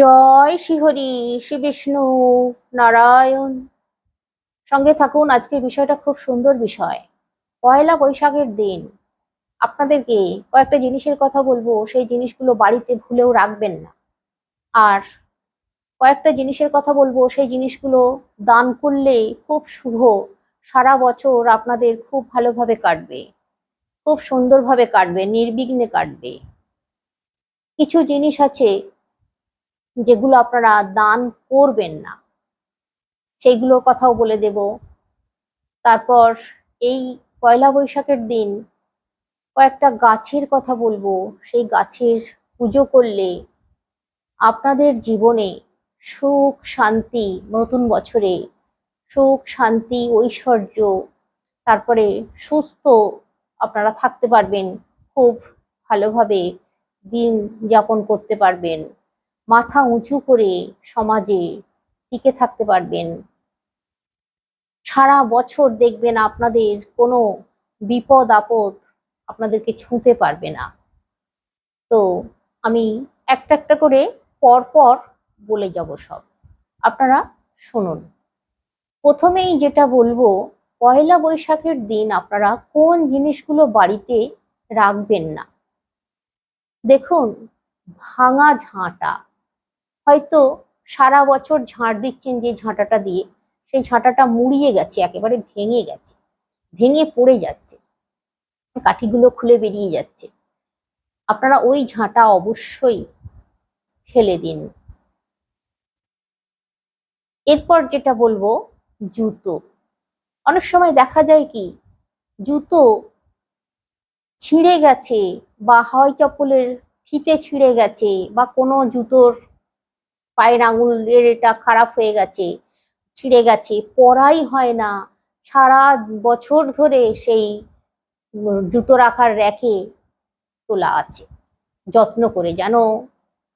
জয় শ্রীহরি শ্রী বিষ্ণু নারায়ণ। সঙ্গে থাকুন, আজকের বিষয়টা খুব সুন্দর বিষয়। পয়লা বৈশাখের দিন। আপনাদেরকে কয়েকটা জিনিসের কথা বলব, সেই জিনিসগুলো বাড়িতে ভুলেও রাখবেন না। আর কয়েকটা জিনিসের কথা বলব, সেই জিনিসগুলো দান করলে খুব শুভ। সারা বছর আপনাদের খুব ভালোভাবে কাটবে, খুব সুন্দরভাবে কাটবে, নির্বিঘ্নে কাটবে। কিছু জিনিস আছে যেগুলো আপনারা দান করবেন না। সেইগুলোর কথাও বলে দেব। তারপর এই পয়লা বৈশাখের দিন কয়েকটা গাছের কথা বলব। সেই গাছের পুজো করলে আপনাদের জীবনে সুখ, শান্তি, নতুন বছরে সুখ, শান্তি, ঐশ্বর্য, তারপরে সুস্থ আপনারা থাকতে পারবেন। খুব ভালোভাবে দিন যাপন করতে পারবেন। মাথা উঁচু করে সমাজে টিকে থাকতে পারবেন। সারা বছর দেখবেন আপনাদের কোনো বিপদ, আপদ আপনাদেরকে ছুঁতে পারবে না। তো আমি একটা একটা করে পর পর বলে যাব সব। আপনারা শুনুন। প্রথমেই যেটা বলব, পয়লা বৈশাখের দিন আপনারা কোন জিনিসগুলো বাড়িতে রাখবেন না। দেখুন, ভাঙা ঝাঁটা। হয়তো সারা বছর ঝাঁট দিচ্ছেন যে ঝাঁটাটা দিয়ে, সেই ঝাঁটাটা মুড়িয়ে গেছে, একেবারে ভেঙে গেছে, ভেঙে পড়ে যাচ্ছে, কাঠিগুলো খুলে বেরিয়ে যাচ্ছে। আপনারা ওই ঝাঁটা অবশ্যই ফেলে দিন। এরপর যেটা বলব, জুতো। অনেক সময় দেখা যায় কি, জুতো ছিঁড়ে গেছে বা হাওয়াই চপ্পলের ফিতে ছিঁড়ে গেছে বা কোনো জুতোর পায়ের আঙুলের এটা খারাপ হয়ে গেছে, ছিঁড়ে গেছে পরাই হয় না। সারা বছর ধরে সেই জুতো রাখার র্যাকে তোলা আছে। যত্ন করে যেন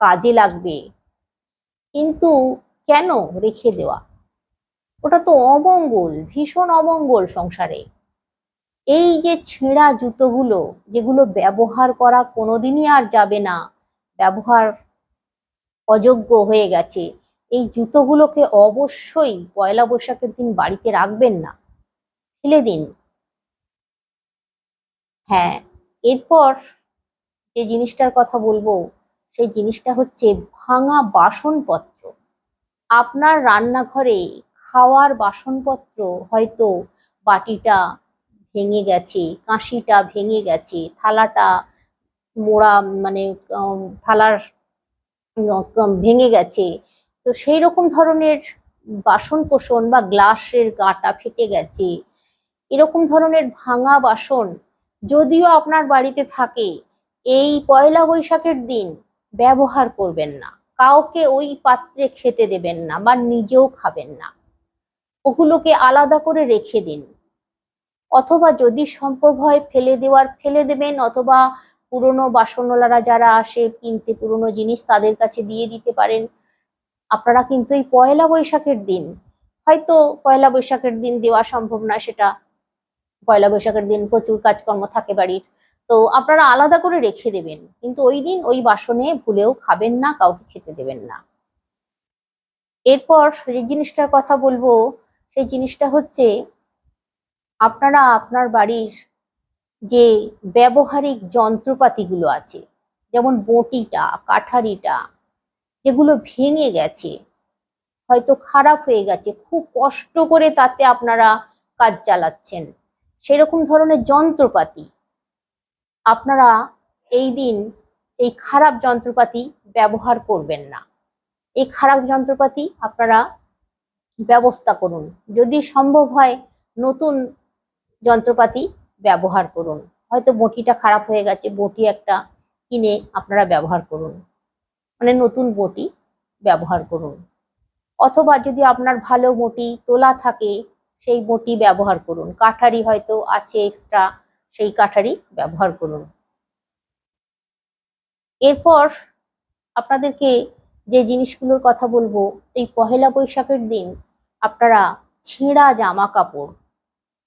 কাজে লাগবে। কিন্তু কেন রেখে দেওয়া? ওটা তো অমঙ্গল, ভীষণ অমঙ্গল সংসারে। এই যে ছেঁড়া জুতোগুলো, যেগুলো ব্যবহার করা কোনোদিনই আর যাবে না, ব্যবহার অযোগ্য হয়ে গেছে। এই জুতোগুলোকে অবশ্যই পয়লা বৈশাখের দিন বাড়িতে রাখবেন না। ফেলে দিন। হ্যাঁ এরপর যে জিনিসটার কথা বলব, সেই জিনিসটা হচ্ছে ভাঙা বাসনপত্র। আপনার রান্নাঘরে খাওয়ার বাসনপত্র হয়তো বাটিটা ভেঙে গেছে, কাঁশিটা ভেঙে গেছে, থালাটা মোড়া মানে থালার ভেঙে গেছে। তো সেই রকম ধরনের বাসন কোসন বা গ্লাসের গাটা ফেটে গেছে। এরকম ধরনের ভাঙা বাসন যদিও আপনার বাড়িতে থাকে, এই পয়লা বৈশাখের দিন ব্যবহার করবেন না। কাউকে ওই পাত্রে খেতে দেবেন না বা নিজেও খাবেন না। ওগুলোকে আলাদা করে রেখে দিন। অথবা যদি সম্ভব হয় ফেলে দেওয়ার, ফেলে দেবেন অথবা পুরনো বাসনওয়ালারা যারা আসে, কিনতে পুরনো জিনিস তাদের কাছে দিয়ে দিতে পারেন। আপনারা কিন্তু এই পয়লা বৈশাখের দিন, হয়তো পয়লা বৈশাখের দিন দেওয়া সম্ভব না সেটা। পয়লা বৈশাখের দিন প্রচুর কাজকর্ম থাকে বাড়ির। তো আপনারা আলাদা করে রেখে দেবেন, কিন্তু ওই দিন ওই বাসনে ভুলেও খাবেন না, কাউকে খেতে দেবেন না। এরপর যে জিনিসটার কথা বলব, সেই জিনিসটা হচ্ছে, আপনারা আপনার বাড়ির যে ব্যবহারিক যন্ত্রপাতিগুলো আছে, যেমন বটিটা, কাঠারিটা, যেগুলো ভেঙে গেছে, হয়তো খারাপ হয়ে গেছে, খুব কষ্ট করে তাতে আপনারা কাজ চালাচ্ছেন, সেরকম ধরনের যন্ত্রপাতি, আপনারা এই দিন এই খারাপ যন্ত্রপাতি ব্যবহার করবেন না। এই খারাপ যন্ত্রপাতি আপনারা ব্যবস্থা করুন। যদি সম্ভব হয় নতুন যন্ত্রপাতি ব্যবহার করুন। হয়তো বটিটা খারাপ হয়ে গেছে, বটি একটা কিনে আপনারা ব্যবহার করুন। মানে নতুন বটি ব্যবহার করুন। অথবা যদি আপনার ভালো বটি তোলা থাকে, সেই বটি ব্যবহার করুন। কাঠারি হয়তো আছে এক্সট্রা সেই কাঠারি ব্যবহার করুন। এরপর আপনাদেরকে যে জিনিসগুলোর কথা বলব, এই পহেলা বৈশাখের দিন আপনারা ছেঁড়া জামা কাপড়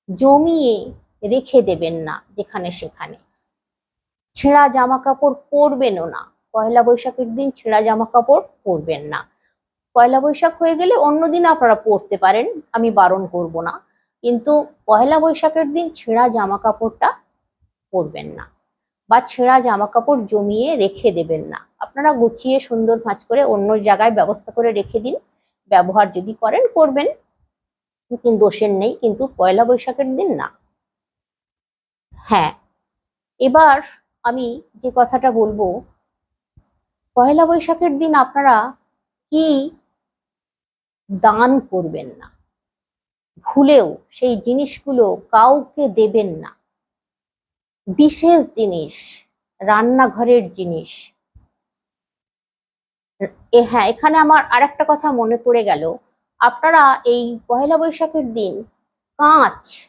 জমিয়ে রেখে দেবেন না যেখানে সেখানে। ছেঁড়া জামা কাপড় পরবেনও না। পয়লা বৈশাখের দিন ছেঁড়া জামা কাপড় পরবেন না। পয়লা বৈশাখ হয়ে গেলে অন্য দিন আপনারা পরতে পারেন, আমি বারণ করব না। কিন্তু পয়লা বৈশাখের দিন ছেঁড়া জামা কাপড়টা পরবেন না বা ছেঁড়া জামা কাপড় জমিয়ে রেখে দেবেন না। আপনারা গুছিয়ে সুন্দর ভাঁজ করে অন্য জায়গায় ব্যবস্থা করে রেখে দিন। ব্যবহার যদি করেন, করবেন। কিন্তু দোষের নেই, কিন্তু পয়লা বৈশাখের দিন না। হ্যাঁ। এবার আমি যে কথাটা বলব পয়লা বৈশাখের দিন আপনারা কি দান করবেন না? ভুলেও সেই জিনিসগুলো কাউকে দেবেন না। বিশেষ জিনিস, রান্নাঘরের জিনিস। এ হ্যাঁ এখানে আমার আর একটা কথা মনে পড়ে গেল। আপনারা এই পয়লা বৈশাখের দিন কাঁচ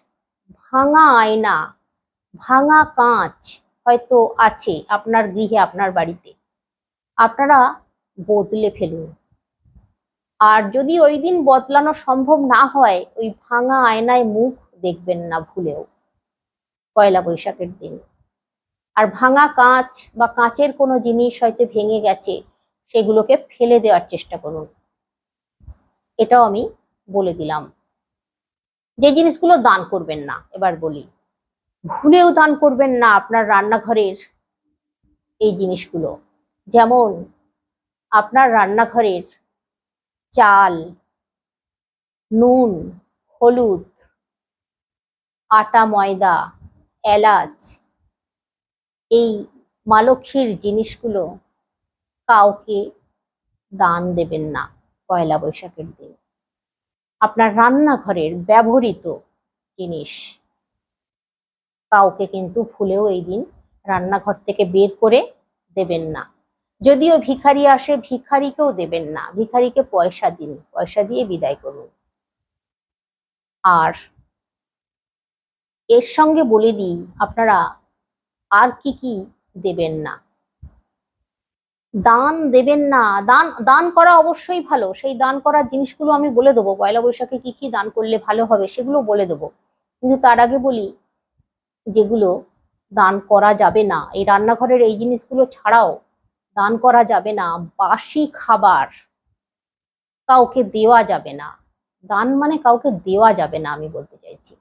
ভাঙা আয়না ভাঙা কাঁচ হয়তো আছে আপনার গৃহে, আপনার বাড়িতে। আপনারা বদলে ফেলুন। আর যদি ওই দিন বদলানো সম্ভব না হয়, ওই ভাঙা আয়নায় মুখ দেখবেন না ভুলেও। পয়লা বৈশাখের দিন। আর ভাঙা কাঁচ বা কাঁচের কোনো জিনিস হয়তো ভেঙে গেছে, সেগুলোকে ফেলে দেওয়ার চেষ্টা করুন। এটাও আমি বলে দিলাম। যে জিনিসগুলো দান করবেন না, এবার বলি। ভুলেও দান করবেন না আপনার রান্নাঘরের এই জিনিসগুলো। যেমন, আপনার রান্নাঘরের চাল, নুন, হলুদ, আটা, ময়দা, এলাচ, এই মালক্ষীর জিনিসগুলো কাউকে দান দেবেন না পয়লা বৈশাখের দিন। আপনার রান্নাঘরের ব্যবহৃত জিনিস কাউকে কিন্তু ভুলেও এই দিন রান্নাঘর থেকে বের করে দেবেন না। যদিও ভিখারি আসে, ভিখারিকেও দেবেন না। ভিখারিকে পয়সা দিন, পয়সা দিয়ে বিদায় করুন। আর এর সঙ্গে বলে দিই, আপনারা আর কি কি দেবেন না? দান দেবেন না। দান দান করা অবশ্যই ভালো। সেই দান করার জিনিসগুলো আমি বলে দেবো। পয়লা বৈশাখে কি কি দান করলে ভালো হবে সেগুলো বলে দেবো। কিন্তু তার আগে বলি যেগুলো দান করা যাবে না। এই রান্নাঘরের এই জিনিসগুলো ছাড়াও দান করা যাবে না। বাসি খাবার কাউকে দেওয়া যাবে না। দান মানে কাউকে দেওয়া যাবে না, আমি বলতে চাইছি।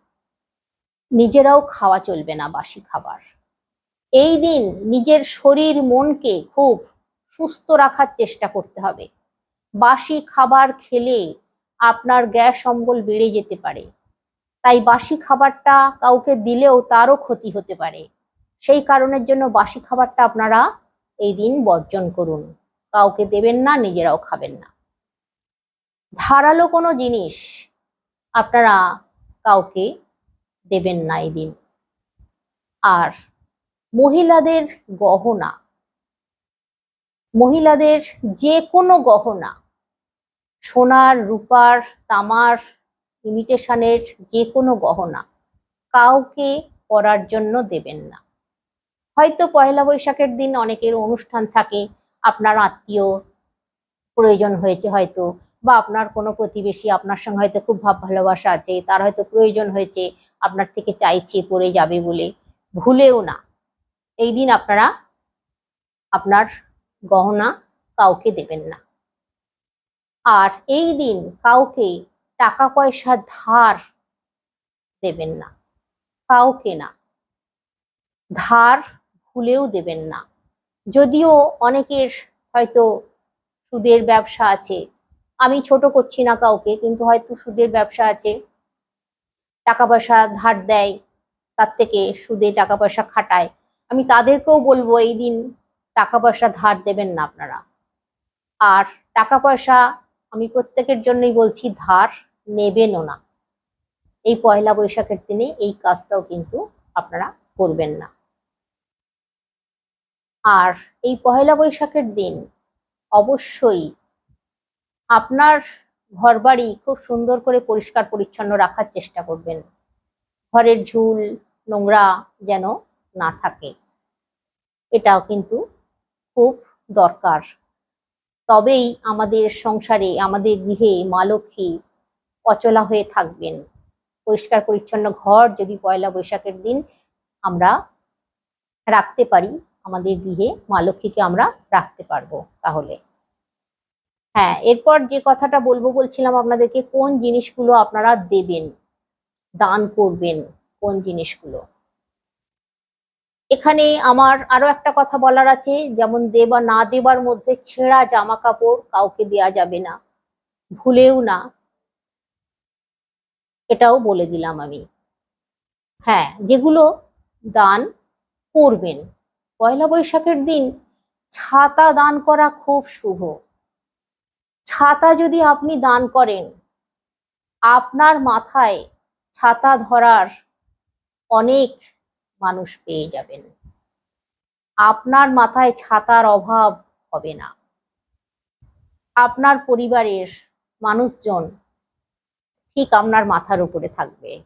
নিজেরাও খাওয়া চলবে না বাসি খাবার। এই দিন নিজের শরীর, মনকে খুব সুস্থ রাখার চেষ্টা করতে হবে। বাসি খাবার খেলে আপনার গ্যাস অম্বল বেড়ে যেতে পারে। তাই বাসি খাবারটা কাউকে দিলেও তারও ক্ষতি হতে পারে। সেই কারণের জন্য বাসি খাবারটা আপনারা এই দিন বর্জন করুন। কাউকে দেবেন না, নিজেরাও খাবেন না। ধারালো কোনো জিনিস আপনারা কাউকে দেবেন না এই দিন। আর মহিলাদের গহনা, মহিলাদের যে কোনো গহনা, সোনার, রূপার, তামার ইমিটেশনের যে কোনো গহনা কাউকে পরার জন্য দেবেন না। হয়তো পয়লা বৈশাখের দিন অনেকের অনুষ্ঠান থাকে, আপনার আত্মীয় প্রয়োজন হয়েছে হয়তো, বা আপনার কোনো প্রতিবেশী আপনার সঙ্গে হয়তো খুব ভাব ভালোবাসা আছে, তার হয়তো প্রয়োজন হয়েছে, আপনার থেকে চাইছে পরে যাবে বলে। ভুলেও না। এই দিন আপনারা আপনার গহনা কাউকে দেবেন না। আর এই দিন কাউকে টাকা পয়সা ধার দেবেন না, কাউকে না। ধার ভুলেও দেবেন না। যদিও অনেকের হয়তো সুদের ব্যবসা আছে, আমি ছোট করছি না কাউকে, কিন্তু হয়তো সুদের ব্যবসা আছে টাকা পয়সা ধার দেয়, তার থেকে সুদে টাকা পয়সা খাটায়। আমি তাদেরকেও বলব, এই দিন টাকা পয়সা ধার দেবেন না আপনারা। আর টাকা পয়সা আমি প্রত্যেকের জন্যই বলছি, ধার নেবেনও না। এই পয়লা বৈশাখের দিনে এই কাজটাও কিন্তু আপনারা করবেন না। আর এই পয়লা বৈশাখের দিন অবশ্যই আপনার ঘরবাড়ি খুব সুন্দর করে পরিষ্কার পরিচ্ছন্ন রাখার চেষ্টা করবেন। ঘরের ঝুল, নোংরা যেন না থাকে। এটাও কিন্তু খুব দরকার। তবেই আমাদের সংসারে, আমাদের গৃহে মা লক্ষ্মী অচলা হয়ে থাকবেন। পরিষ্কার পরিচ্ছন্ন ঘর যদি পয়লা বৈশাখের দিন আমরা রাখতে পারি, আমাদের গৃহে মা লক্ষ্মীকে আমরা রাখতে পারব তাহলে। হ্যাঁ এরপর যে কথাটা বলব, বলছিলাম আপনাদেরকে কোন জিনিসগুলো আপনারা দেবেন, দান করবেন, কোন জিনিসগুলো। এখানে আমার আরও একটা কথা বলার আছে, যেমন দেবা না দেবার মধ্যে ছেঁড়া জামা কাপড় কাউকে দেয়া যাবে না। ভুলেও না। এটাও বলে দিলাম আমি। হ্যাঁ যেগুলো দান করবেন। পয়লা বৈশাখের দিন ছাতা দান করা খুব শুভ। ছাতা যদি আপনি দান করেন, আপনার মাথায় ছাতা ধরার অনেক মানুষ পেয়ে যাবেন। আপনার মাথায় ছাতার অভাব হবে না। আপনার পরিবারের মানুষজন ঠিক আপনার মাথার উপরে থাকবে?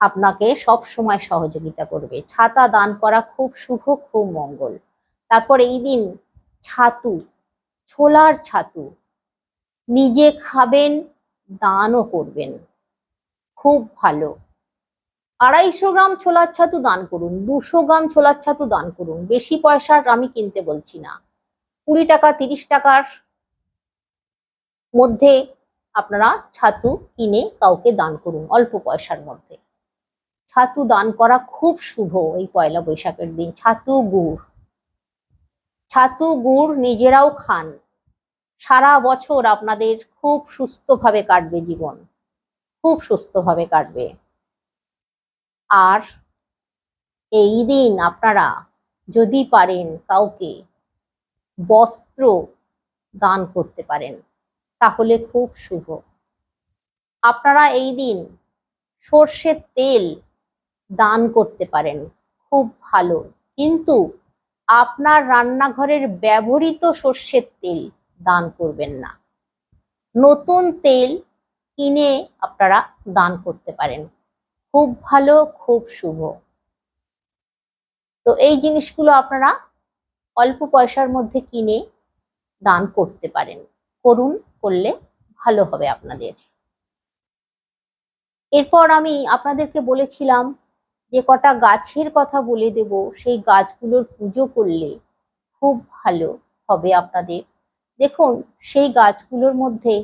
আপনাকে সব সময় সহযোগিতা করবে। ছাতা দান করা খুব শুভ, খুব মঙ্গল। তারপর এই দিন ছাতু, ছোলার ছাতু। নিজে খাবেন, দানও করবেন। খুব ভালো। আড়াইশো গ্রাম ছোলার ছাতু দান করুন, দুশো গ্রাম ছোলার ছাতু দান করুন। বেশি পয়সার আমি কিনতে বলছি না। কুড়ি টাকা, তিরিশ টাকার মধ্যে আপনারা ছাতু কিনে কাউকে দান করুন অল্প পয়সার মধ্যে। ছাতু দান করা খুব শুভ এই পয়লা বৈশাখের দিন, ছাতু গুড়। ছাতু গুড় নিজেরাও খান। সারা বছর আপনাদের খুব সুস্থভাবে কাটবে জীবন। খুব সুস্থভাবে কাটবে। আর এই দিন আপনারা যদি পারেন কাউকে বস্ত্র দান করতে পারেন। তাহলে খুব শুভ। আপনারা এই দিন সর্ষের তেল দান করতে পারেন, খুব ভালো। কিন্তু আপনার রান্নাঘরের ব্যবহৃত সর্ষের তেল দান করবেন না। নতুন তেল কিনে আপনারা দান করতে পারেন। খুব ভালো, খুব শুভ। তো এই জিনিসগুলো আপনারা অল্প পয়সার মধ্যে কিনে দান করতে পারেন। করুন। করলে ভালো হবে আপনাদের। এরপর আমি আপনাদেরকে বলেছিলাম যে কটা গাছের কথা বলে দেব, সেই গাছগুলোর পুজো করলে খুব ভালো হবে আপনাদের। দেখুন, সেই গাছগুলোর মধ্যে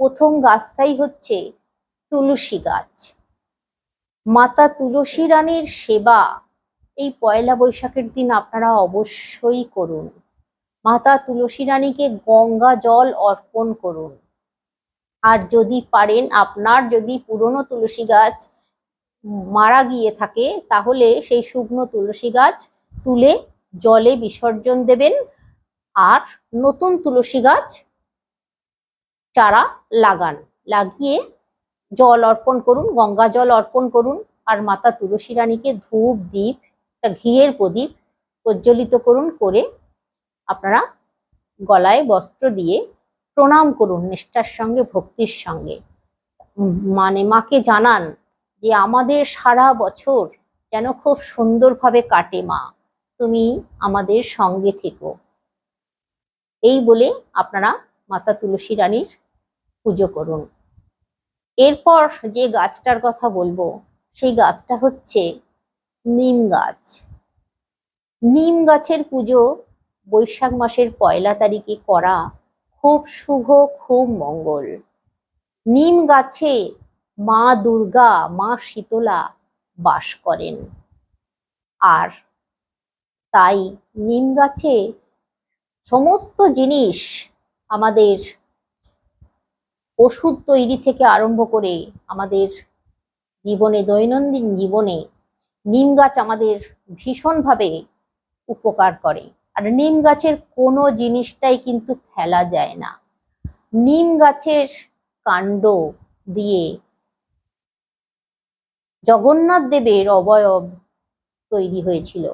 প্রথম গাছটাই হচ্ছে তুলসী গাছ। মাতা তুলসী রানীর সেবা এই পয়লা বৈশাখের দিন আপনারা অবশ্যই করুন। মাতা তুলসী রানীকে গঙ্গা জল অর্পণ করুন। আর যদি পারেন, আপনার যদি পুরনো তুলসী গাছ মারা গিয়ে থাকে, তাহলে সেই শুকনো তুলসী গাছ তুলে জলে বিসর্জন দেবেন। আর নতুন তুলসী গাছ চারা লাগান। লাগিয়ে জল অর্পণ করুন, গঙ্গা জল অর্পণ করুন, আর মাতা তুলসী রানীকে ধূপ দ্বীপ একটা ঘিয়ের প্রদীপ প্রজ্বলিত করুন, করে আপনারা গলায় বস্ত্র দিয়ে প্রণাম করুন নিষ্ঠার সঙ্গে, ভক্তির সঙ্গে। মানে মাকে জানান যে আমাদের সারা বছর যেন খুব সুন্দরভাবে কাটে মা। তুমি আমাদের সঙ্গে থেকো। এই বলে আপনারা মাতা তুলসী রানীর পুজো করুন। এরপর যে গাছটার কথা বলব, সেই গাছটা হচ্ছে নিম গাছ। নিম গাছের পুজো বৈশাখ মাসের পয়লা তারিখে করা খুব শুভ, খুব মঙ্গল। নিম গাছে মা দুর্গা, মা শীতলা বাস করেন। আর তাই নিম গাছে সমস্ত জিনিস আমাদের ওষুধ তৈরি থেকে আরম্ভ করে আমাদের জীবনে, দৈনন্দিন জীবনে নিম গাছ আমাদের ভীষণভাবে উপকার করে। আর নিম গাছের কোনো জিনিসটাই কিন্তু ফেলা যায় না। নিম গাছের কাণ্ড দিয়ে জগন্নাথ দেবের অবয়ব তৈরি হয়েছিল।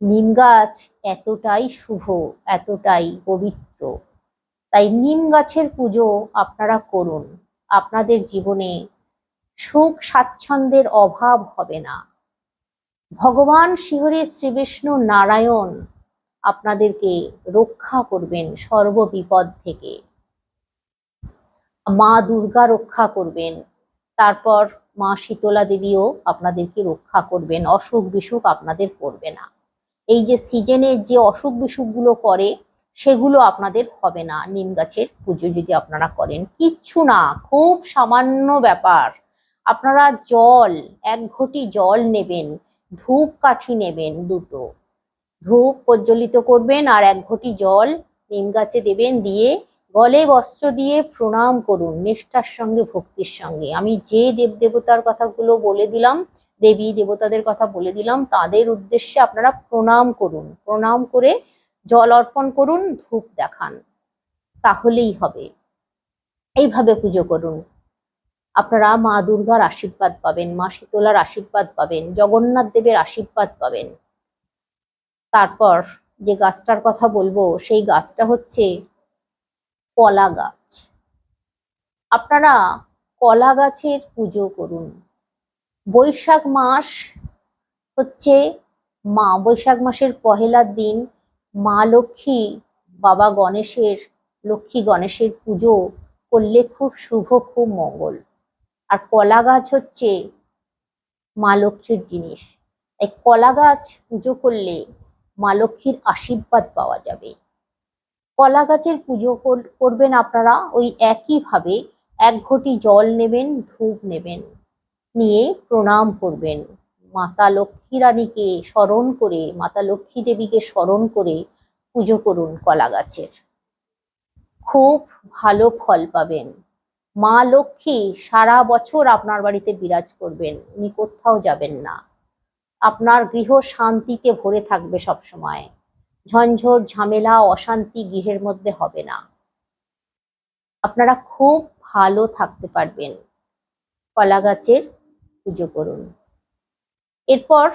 নিম গাছ এতটাই শুভ, এতটাই পবিত্র। তাই নিম গাছের পুজো আপনারা করুন। আপনাদের জীবনে সুখ স্বাচ্ছন্দ্যের অভাব হবে না। ভগবান শিহরে শ্রীবিষ্ণু নারায়ণ আপনাদেরকে রক্ষা করবেন সর্ববিপদ থেকে। মা দুর্গা রক্ষা করবেন, তারপর মা শীতলা দেবীও আপনাদেরকে রক্ষা করবেন, অসুখ বিসুখ আপনাদের পড়বে না। এই যে সিজনে যে অসুখ বিসুখগুলো করে সেগুলো আপনাদের হবে না। নিম গাছের পুজো যদি আপনারা করেন, কিচ্ছু না, খুব সামান্য ব্যাপার। আপনারা জল, এক ঘটি জল নেবেন ধূপ কাঠি নেবেন দুটো। ধূপ প্রজ্বলিত করবেন আর এক ঘটি জল নিম গাছে দেবেন দিয়ে গলে বস্ত্র দিয়ে প্রণাম করুন নিষ্ঠার সঙ্গে, ভক্তির সঙ্গে। আমি যে দেব দেবতার কথাগুলো বলে দিলাম, দেবী দেবতাদের কথা বলে দিলাম, তাদের উদ্দেশ্যে আপনারা প্রণাম করুন। প্রণাম করে জল অর্পণ করুন, ধূপ দেখান। তাহলেই হবে। এইভাবে পুজো করুন। আপনারা মা দুর্গার আশীর্বাদ পাবেন, মা শীতলার আশীর্বাদ পাবেন, জগন্নাথ দেবের আশীর্বাদ পাবেন। তারপর যে গাছটার কথা বলব, সেই গাছটা হচ্ছে কলা গাছ। আপনারা কলা গাছের পুজো করুন। বৈশাখ মাস হচ্ছে মা, বৈশাখ মাসের পহেলার দিন মা লক্ষ্মী, বাবা গণেশের, লক্ষ্মী গণেশের পুজো করলে খুব শুভ, খুব মঙ্গল। আর কলা গাছ হচ্ছে মা লক্ষ্মীর জিনিস। এই কলা গাছ পুজো করলে মা লক্ষ্মীর আশীর্বাদ পাওয়া যাবে। কলা গাছের পুজো কর- করবেন আপনারা, ওই একইভাবে এক ঘটি জল নেবেন, ধূপ নেবেন, নিয়ে প্রণাম করবেন। মাতা লক্ষ্মী রানীকে স্মরণ করে, মাতা লক্ষ্মী দেবীকে স্মরণ করে পুজো করুন কলা গাছের। খুব ভালো ফল পাবেন। মা লক্ষ্মী সারা বছর আপনার বাড়িতে বিরাজ করবেন উনি কোথাও যাবেন না। আপনার গৃহ শান্তিতে ভরে থাকবে সব সময় ঝঞ্ঝট, ঝামেলা, অশান্তি গৃহের মধ্যে হবে না। আপনারা খুব ভালো থাকতে পারবেন। কলা গাছের পুজো করুন। এরপর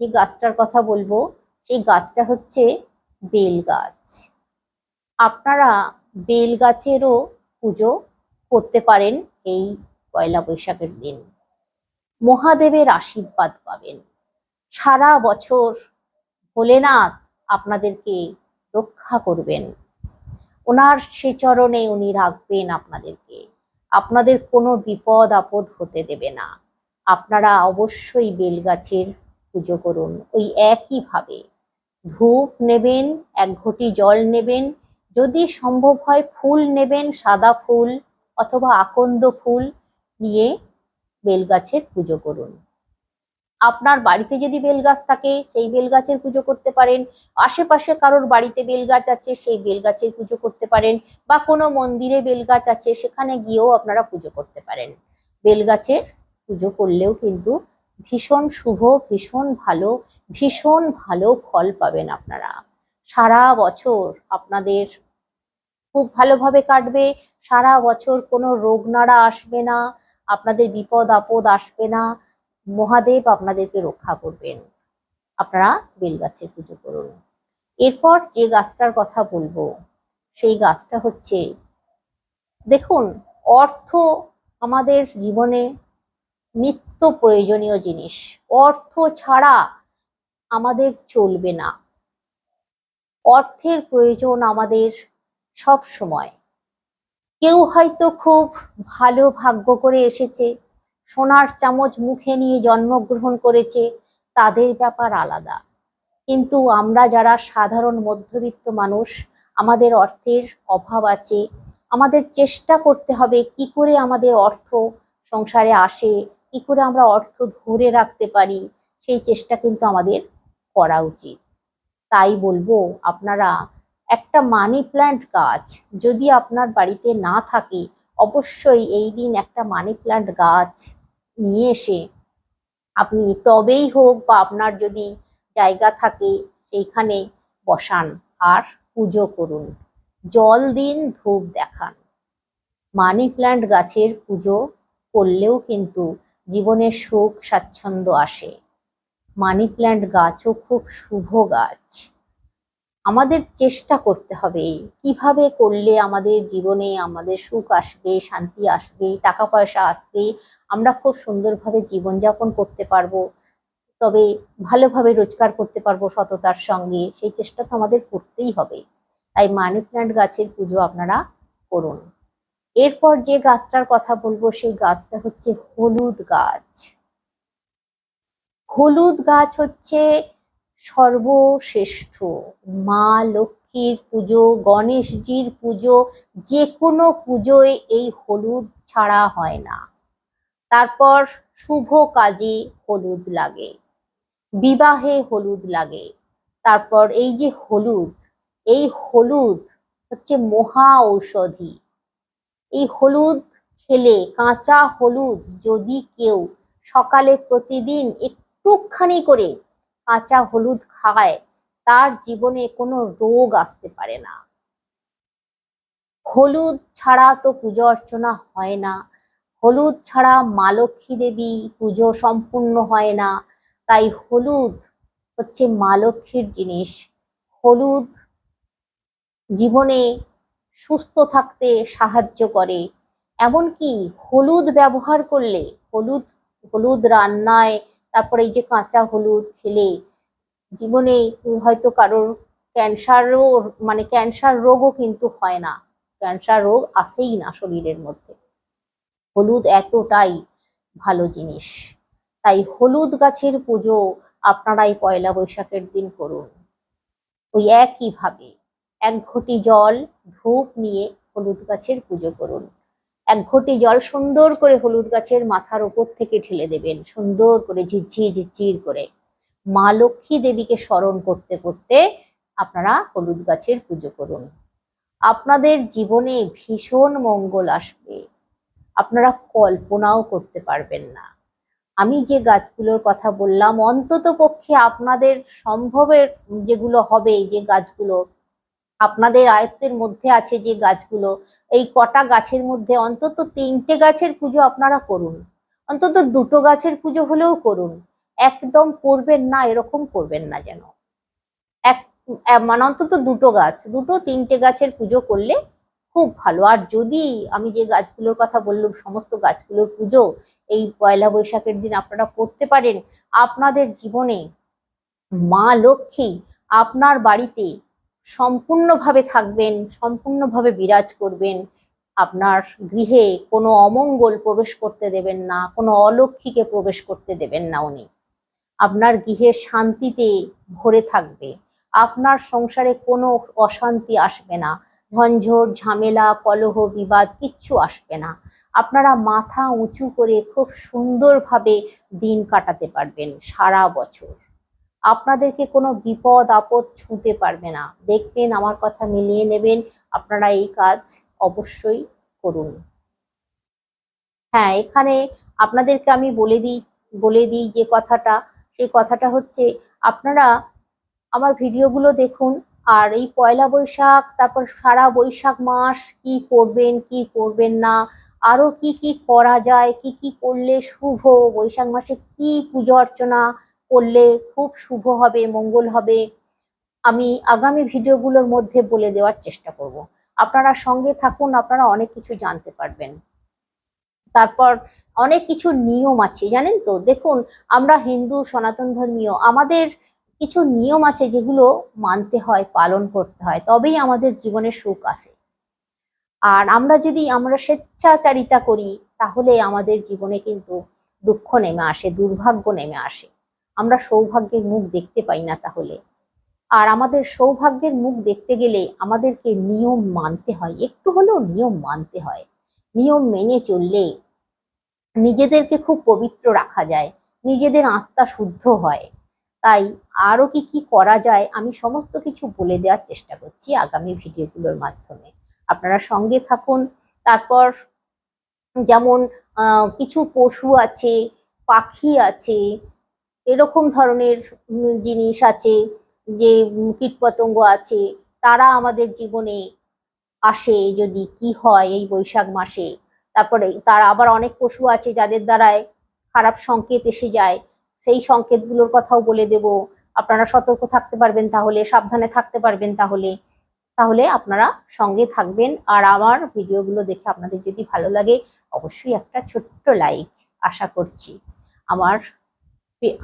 যে গাছটার কথা বলব, সেই গাছটা হচ্ছে বেল গাছ। আপনারা বেল গাছেরও পুজো করতে পারেন এই পয়লা বৈশাখের দিন। মহাদেবের আশীর্বাদ পাবেন। সারা বছর ভোলেনাথ আপনাদেরকে রক্ষা করবেন। ওনার সে চরণে উনি রাখবেন আপনাদেরকে। আপনাদের কোনো বিপদ আপদ হতে দেবে না। আপনারা অবশ্যই বেলগাছের পুজো করুন। ওই একইভাবে ধূপ নেবেন, এক ঘটি জল নেবেন, যদি সম্ভব হয় ফুল নেবেন, সাদা ফুল অথবা আকন্দ ফুল নিয়ে বেলগাছের পুজো করুন। আপনার বাড়িতে যদি বেলগাছ থাকে, সেই বেলগাছের পুজো করতে পারেন। আশেপাশে কারোর বাড়িতে বেলগাছ আছে, সেই বেলগাছের পুজো করতে পারেন। বা কোনো মন্দিরে বেলগাছ আছে, সেখানে গিয়েও আপনারা পুজো করতে পারেন। বেলগাছের পুজো করলেও কিন্তু ভীষণ শুভ, ভীষণ ভালো ভীষণ ভালো ফল পাবেন আপনারা। সারা বছর আপনাদের খুব ভালোভাবে কাটবে। সারা বছর কোনো রোগ নাড়া আসবে না, আপনাদের বিপদ আপদ আসবে না। মহাদেব আপনাদেরকে রক্ষা করবেন। আপনারা বেলগাছের পুজো করুন। এরপর যে গাছটার কথা বলব, সেই গাছটা হচ্ছে, দেখুন, অর্থ আমাদের জীবনে নিত্য প্রয়োজনীয় জিনিস। অর্থ ছাড়া আমাদের চলবে না। অর্থের প্রয়োজন আমাদের সব সময় কেউ হয়তো খুব ভালো ভাগ্য করে এসেছে সোনার চামচ মুখে নিয়ে জন্মগ্রহণ করেছে, তাদের ব্যাপার আলাদা। কিন্তু আমরা যারা সাধারণ মধ্যবিত্ত মানুষ, আমাদের অর্থের অভাব আছে। আমাদের চেষ্টা করতে হবে কি করে আমাদের অর্থ সংসারে আসে, কি করে আমরা অর্থ ধরে রাখতে পারি, সেই চেষ্টা কিন্তু আমাদের করা উচিত। তাই বলব, আপনারা একটা মানি প্ল্যান্ট গাছ যদি আপনার বাড়িতে না থাকে, অবশ্যই এই দিন একটা মানি প্ল্যান্ট গাছ নিয়ে এসে আপনি টবেই হোক বা আপনার যদি জায়গা থাকে সেইখানে বসান আর পুজো করুন। জল দিন, ধূপ দেখান। মানি প্ল্যান্ট গাছের পুজো করলেও কিন্তু জীবনে সুখ স্বাচ্ছন্দ্য আসে। মানি প্ল্যান্ট গাছও খুব শুভ গাছ। আমাদের চেষ্টা করতে হবে। কীভাবে করলে আমাদের জীবনে আমাদের সুখ আসবে, শান্তি আসবে টাকা পয়সা আসবে, আমরা খুব সুন্দরভাবে জীবনযাপন করতে পারব, তবে ভালোভাবে রোজগার করতে পারব সততার সঙ্গে, সেই চেষ্টা তো আমাদের করতেই হবে। তাই মানি প্ল্যান্ট গাছের পুজো আপনারা করুন। এরপর যে গাছটার কথা বলব, সেই গাছটা হচ্ছে হলুদ গাছ। হলুদ গাছ হচ্ছে সর্বশ্রেষ্ঠ। মা লক্ষ্মীর পুজো, গণেশজির পুজো যে কোনো পুজোয় এই হলুদ ছাড়া হয় না। তারপর শুভ কাজে হলুদ লাগে, বিবাহে হলুদ লাগে। তারপর এই যে হলুদ, এই হলুদ হচ্ছে মহা ঔষধি। এই হলুদ খেলে, কাঁচা হলুদ যদি কেউ সকালে প্রতিদিন একটুখানি করে কাঁচা হলুদ খায়, তার জীবনে কোনো রোগ আসতে পারে না। হলুদ ছাড়া তো পুজো অর্চনা হয় না। হলুদ ছাড়া মা লক্ষ্মী দেবী পুজো সম্পূর্ণ হয় না। তাই হলুদ হচ্ছে মা লক্ষ্মীর জিনিস। হলুদ জীবনে সুস্থ থাকতে সাহায্য করে। এমনকি হলুদ ব্যবহার করলে হলুদ হলুদ রান্নায় তারপরে এই যে কাঁচা হলুদ খেলে জীবনে হয়তো কারোর ক্যান্সারও মানে ক্যান্সার রোগও কিন্তু হয় না। ক্যান্সার রোগ আসেই না শরীরের মধ্যে। হলুদ এতটাই ভালো জিনিস। তাই হলুদ গাছের পুজো আপনারাই পয়লা বৈশাখের দিন করুন। ওই একইভাবে এক ঘটি জল, ধূপ নিয়ে হলুদ গাছের পুজো করুন। এক ঘটি জল সুন্দর করে হলুদ গাছের মাথার উপর থেকে ঢেলে দেবেন। সুন্দর করে ঝিরঝির ঝিরঝির করে। মা লক্ষ্মী দেবীকে স্মরণ করতে করতে আপনারা হলুদ গাছের পুজো করুন। আপনাদের জীবনে ভীষণ মঙ্গল আসবে। আপনারা কল্পনাও করতে পারবেন না। আমি যে গাছগুলোর কথা বললাম অন্তত পক্ষে আপনাদের সম্ভবের যেগুলো হবে যে গাছগুলো আপনাদের আয়ত্তের মধ্যে আছে যে গাছগুলো, এই কটা গাছের মধ্যে অন্তত তিনটে গাছের পুজো আপনারা করুন। অন্তত দুটো গাছের পুজো হলেও করুন। একদম করবেন না, এরকম করবেন না যেন। এক মানে অন্তত দুটো গাছ, দুটো তিনটে গাছের পুজো করলে খুব ভালো। আর যদি আমি যে গাছগুলোর কথা বললাম, সমস্ত গাছগুলোর পুজো এই পয়লা বৈশাখের দিন আপনারা করতে পারেন, আপনাদের জীবনে মা লক্ষ্মী আপনার বাড়িতে সম্পূর্ণভাবে থাকবেন, সম্পূর্ণভাবে বিরাজ করবেন। আপনার গৃহে কোনো অমঙ্গল প্রবেশ করতে দেবেন না, কোনো অলক্ষীকে প্রবেশ করতে দেবেন না উনি। আপনার গৃহে শান্তিতে ভরে থাকবে। আপনার সংসারে কোনো অশান্তি আসবে না। ঝঞ্ঝট ঝামেলা, কলহ, বিবাদ কিচ্ছু আসবে না। আপনারা মাথা উঁচু করে খুব সুন্দরভাবে দিন কাটাতে পারবেন সারা বছর। আপনাদেরকে কোনো বিপদ, আপদ ছুঁতে পারবে না। দেখবেন আমার কথা মিলিয়ে নেবেন। আপনারা এই কাজ অবশ্যই করুন। হ্যাঁ এখানে আপনাদেরকে আমি বলে দিই বলে দিই যে কথাটা। সেই কথাটা হচ্ছে, আপনারা আমার ভিডিওগুলো দেখুন আর এই পয়লা বৈশাখ, তারপর সারা বৈশাখ মাস কি করবেন কি করবেন না, আরও কি কি করা যায়, কি কি করলে শুভ, বৈশাখ মাসে কি পুজো অর্চনা করলে খুব শুভ হবে, মঙ্গল হবে। আমি আগামী ভিডিওগুলোর মধ্যে বলে দেওয়ার চেষ্টা করব। আপনারা সঙ্গে থাকুন, আপনারা অনেক কিছু জানতে পারবেন। তারপর অনেক কিছু নিয়ম আছে, জানেন তো? দেখুন, আমরা হিন্দু, সনাতন ধর্মীয়, আমাদের কিছু নিয়ম আছে যেগুলো মানতে হয়, পালন করতে হয়, তবেই আমাদের জীবনে সুখ আসে। আর আমরা যদি আমরা স্বেচ্ছাচারিতা করি, তাহলে আমাদের জীবনে কিন্তু দুঃখ নেমে আসে, দুর্ভাগ্য নেমে আসে। আমরা সৌভাগ্যের মুখ দেখতে পাই না তাহলে। আর আমাদের সৌভাগ্যের মুখ দেখতে গেলে আমাদেরকে নিয়ম মানতে হয়, একটু হলেও নিয়ম মানতে হয়। নিয়ম মেনে চললে নিজেদেরকে খুব পবিত্র রাখা যায়, নিজেদের আত্মা শুদ্ধ হয়। তাই আরও কি কি করা যায় আমি সমস্ত কিছু বলে দেওয়ার চেষ্টা করছি আগামী ভিডিওগুলোর মাধ্যমে। আপনারা সঙ্গে থাকুন, তারপর যেমন কিছু পশু আছে, পাখি আছে এরকম ধরনের জিনিস আছে যে কীটপতঙ্গ আছে, তারা আমাদের জীবনে আসে যদি কি হয় এই বৈশাখ মাসে। তারপরে তার আবার অনেক পশু আছে যাদের দ্বারায় খারাপ সংকেত এসে যায়। সেই সংকেতগুলোর কথাও বলে দেব। আপনারা সতর্ক থাকতে পারবেন তাহলে, সাবধানে থাকতে পারবেন তাহলে। তাহলে আপনারা সঙ্গে থাকবেন। আর আমার ভিডিওগুলো দেখে আপনাদের যদি ভালো লাগে, অবশ্যই একটা ছোট্ট লাইক আশা করছি। আমার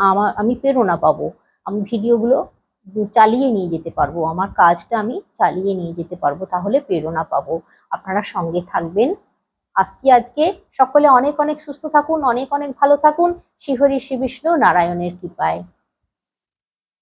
আমার আমি প্রেরণা পাবো। আমি ভিডিওগুলো চালিয়ে নিয়ে যেতে পারব। আমার কাজটা আমি চালিয়ে নিয়ে যেতে পারব, তাহলে প্রেরণা পাবো। আপনারা সঙ্গে থাকবেন। আসছি আজকে। সকলে অনেক অনেক সুস্থ থাকুন, অনেক অনেক ভালো থাকুন। শিহরি শ্রী বিষ্ণু নারায়ণের কৃপায়।